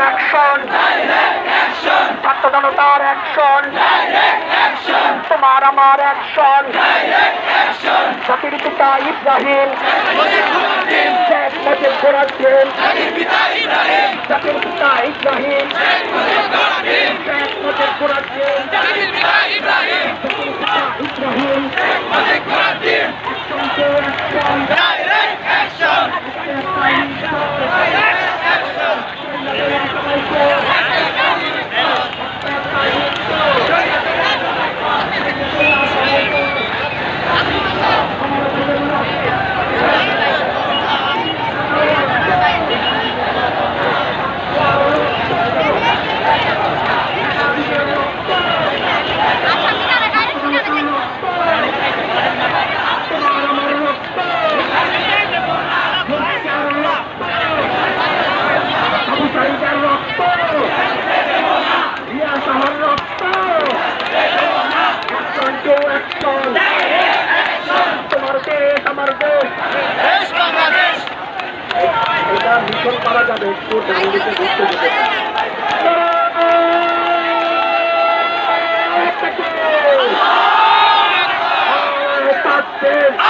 Action ছাত্র জনতার action তোমার আমার অ্যাকশন জাতির পিতা ইব্রাহিম। শেখ মুজিব ঘোরাচ্ছেন জাতির পিতা ইব্রাহিম শেখ মুজিব ঘোরাচ্ছেন জাতির পিতা ইব্রাহিম তোমার ফুট এবং নিচে ফুট তৈরি করতে Thank